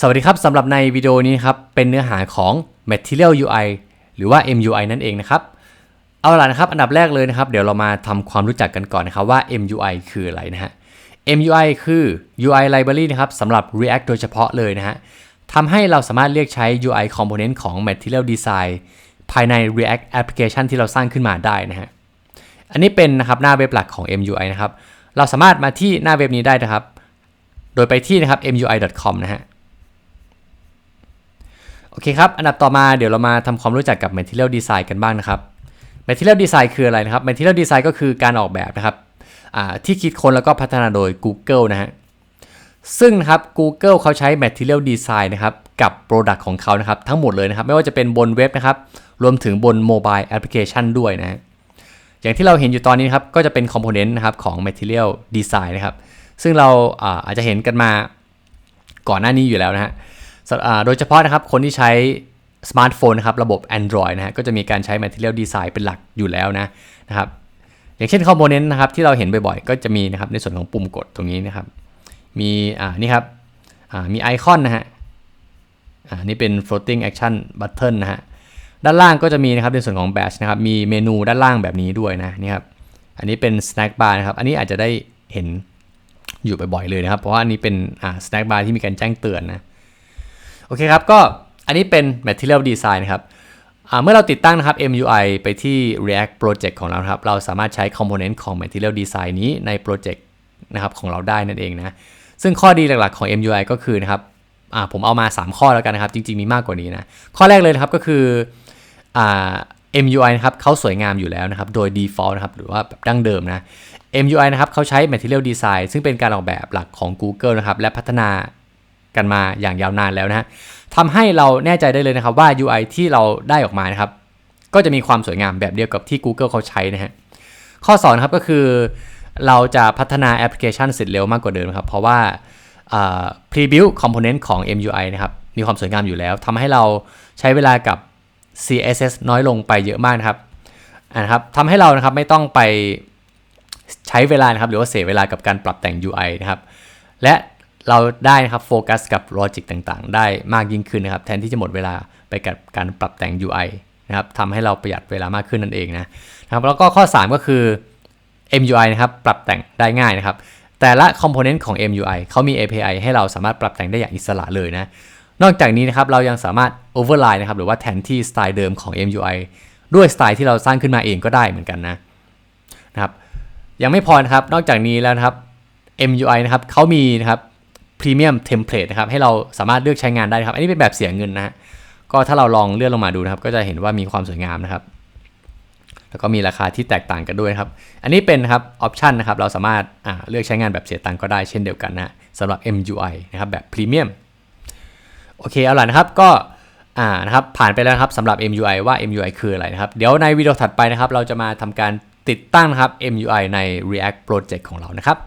สวัสดีครับสำหรับในวิดีโอนี้ครับ เป็นเนื้อหาของ Material UI หรือว่า MUI นั่นเองนะครับ เอาล่ะนะครับ อันดับแรกเลยนะครับ เดี๋ยวเรามาทำความรู้จักกันก่อนนะครับว่า MUI คืออะไรนะฮะ MUI คือ UI library นะครับสำหรับ React โดยเฉพาะเลยนะฮะทำให้เราสามารถเรียกใช้ UI component ของ Material Design ภายใน React application ที่เราสร้างขึ้นมาได้นะฮะ อันนี้เป็นนะครับหน้าเว็บหลักของ MUI นะครับ เราสามารถมาที่หน้าเว็บนี้ได้นะครับ โดยไปที่นะครับ mui.com นะฮะ โอเคครับ อันดับต่อมาเดี๋ยวเรามาทำความรู้จักกับ Material Design กันบ้างนะครับ Material Design คืออะไรนะครับ Material Design ก็คือการออกแบบนะครับที่คิดค้นแล้วก็พัฒนาโดย Google นะฮะซึ่งนะครับ Google เขาใช้ Material Design นะครับกับ Product ของเขานะครับทั้งหมดเลยนะครับ ไม่ว่าจะเป็นบนเว็บนะครับ รวมถึงบน Mobile Application ด้วยนะฮะอย่างที่เราเห็นอยู่ตอนนี้นครับก็จะเป็น Component นะครับของ Material Design นะครับ ซึ่งเราอาจจะเห็นกันมาก่อนหน้านี้อยู่แล้วนะฮะ โดยเฉพาะนะครับคนที่ใช้สมาร์ทโฟนนะครับระบบ Android นะฮะก็จะมีการใช้ Material Design เป็นหลักอยู่แล้วนะนะครับอย่างเช่น Component นะครับที่เราเห็นบ่อยๆ ก็จะมีนะครับในส่วนของปุ่มกดตรงนี้นะครับ มีอ่านี่ครับอ่ามีไอคอนนะฮะอ่านี่เป็น floating action button นะฮะด้านล่างก็จะมีนะครับในส่วนของ Bash นะครับมีเมนูด้านล่างแบบนี้ด้วยนะนี่ครับอันนี้เป็น snack bar นะครับอันนี้อาจจะได้เห็นอยู่บ่อยๆเลยนะครับ เพราะว่าอันนี้เป็นอ่า snack bar ที่มีการแจ้งเตือนนะ อเคครับก็อันนี้เป็น material design นะครับเมื่อเราติดตั้งนะครับ MUI ไปที่ React Project ของเราครับ เราสามารถใช้ component ของ material design นี้ในโปรเจกต์นะครับของเราได้นั่นเองนะ ซึ่งข้อดีหลักๆของ MUI ก็คือนะครับผมเอามา 3 ข้อแล้วกันนะครับ จริง ๆ มีมากกว่านี้นะ ข้อแรกเลยนะครับก็คือ MUI นะครับเขาสวยงามอยู่แล้วนะครับ โดย default นะครับ หรือว่าแบบดั้งเดิมนะ MUI นะครับเขาใช้ Material Design ซึ่งเป็นการออกแบบหลักของ Google นะครับ และพัฒนา กันมาอย่างยาวนานแล้วนะฮะทำให้เราแน่ใจได้เลยนะครับว่า UI ที่เราได้ออกมานะครับ ก็จะมีความสวยงามแบบเดียวกับที่ Google เขาใช้นะฮะข้อ2นะครับก็คือเราจะพัฒนาแอปพลิเคชันเสร็จเร็วมากกว่าเดิมครับ เพราะว่า Preview Component ของ MUI นะครับ มีความสวยงามอยู่แล้วทำให้เราใช้เวลากับ CSS น้อยลงไปเยอะมากนะครับนะครับทำให้เรานะครับไม่ต้องไปใช้เวลานะครับหรือว่าเสียเวลากับการปรับแต่ง UI นะครับ และ เราได้นะครับโฟกัสกับลอจิกต่างๆ ได้มากยิ่งขึ้นนะครับ แทนที่จะหมดเวลาไปกับการปรับแต่ง UI นะครับทำให้เราประหยัดเวลามากขึ้นนั่นเองนะครับแล้วก็ข้อ 3 ก็คือ MUI นะครับปรับแต่งได้ง่ายนะครับ แต่ละคอมโพเนนต์ของ MUI เขามี API ให้เราสามารถปรับแต่งได้อย่างอิสระเลยนะนอกจากนี้นะครับเรายังสามารถ override นะครับหรือว่าแทนที่สไตล์เดิมของ MUI ด้วยสไตล์ที่เราสร้างขึ้นมาเองก็ได้เหมือนกันนะนะครับยังไม่พอนะครับนอกจากนี้แล้วนะครับ MUI นะครับเขามีนะครับ Premium Template นะครับ ให้เราสามารถเลือกใช้งานได้ครับ อันนี้เป็นแบบเสียเงินนะฮะ ก็ถ้าเราลองเลื่อนลงมาดูนะครับ ก็จะเห็นว่ามีความสวยงามนะครับ แล้วก็มีราคาที่แตกต่างกันด้วยครับ อันนี้เป็นครับออปชันนะครับ เราสามารถเลือกใช้งานแบบเสียตังก็ได้เช่นเดียวกันนะสำหรับ MUI นะครับแบบ Premium โอเคเอาล่ะนะครับก็อ่านะครับผ่านไปแล้วครับสำหรับ MUI ว่า MUI คืออะไรนะครับ เดี๋ยวในวิดีโอถัดไปนะครับ เราจะมาทำการติดตั้งนะครับ MUI ใน React Project ของเรานะครับ